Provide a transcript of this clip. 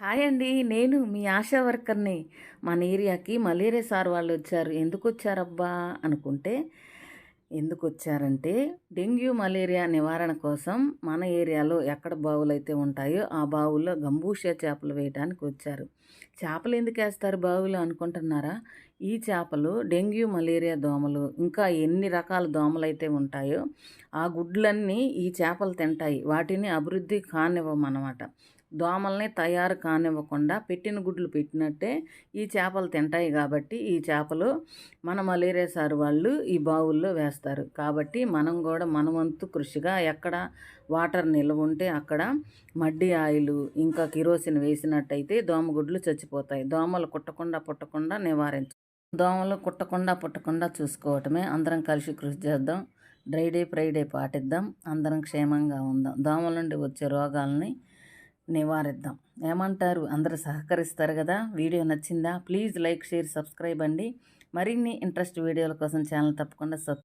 Hi అండి. నేను మీ ఆశా వర్కర్ని. మన ఏరియాకి మలేరియా సార్ వాళ్ళు వచ్చారు ఎందుకు వచ్చారబ్బా అనుకుంటే ఎందుకు వచ్చారంటే డెంగ్యూ మలేరియా నివారణ కోసం మన ఏరియాలో ఎక్కడ బావులు అయితే ఉంటాయో ఆ బావుల్లో గంబూషా చేపలు వేయడానికి వచ్చారు. చేపలు ఎందుకు వేస్తారు బావులు అనుకుంటున్నారా? ఈ చేపలు డెంగ్యూ మలేరియా దోమలు ఇంకా ఎన్ని రకాల దోమలు అయితే ఉంటాయో ఆ గుడ్లన్నీ ఈ చేపలు తింటాయి. వాటిని అభివృద్ధి కానివ్వమన్నమాట. దోమల్ని తయారు కానివ్వకుండా పెట్టిన గుడ్లు పెట్టినట్టే ఈ చేపలు తింటాయి కాబట్టి ఈ చేపలు మన మలేరియా సార్ వాళ్ళు ఈ బావుల్లో వేస్తారు. కాబట్టి మనం కూడా మన వంతు కృషిగా ఎక్కడ వాటర్ నిల్వ ఉంటే అక్కడ మడ్డి ఆయిల్ ఇంకా కిరోసిన్ వేసినట్టయితే దోమగుడ్లు చచ్చిపోతాయి. దోమలు కుట్టకుండా పుట్టకుండా నివారించ దోమలు కుట్టకుండా పుట్టకుండా చూసుకోవటమే. అందరం కలిసి కృషి చేద్దాం. డ్రై డే ఫ్రైడే పాటిద్దాం. అందరం క్షేమంగా ఉందాం. దోమల నుండి వచ్చే రోగాలని నివారిద్దాం. ఏమంటారు? అందరూ సహకరిస్తారు కదా? వీడియో నచ్చిందా? ప్లీజ్ లైక్ షేర్ సబ్స్క్రైబ్ అండి. మరిన్ని ఇంట్రెస్ట్ వీడియోల కోసం ఛానల్ తప్పకుండా సబ్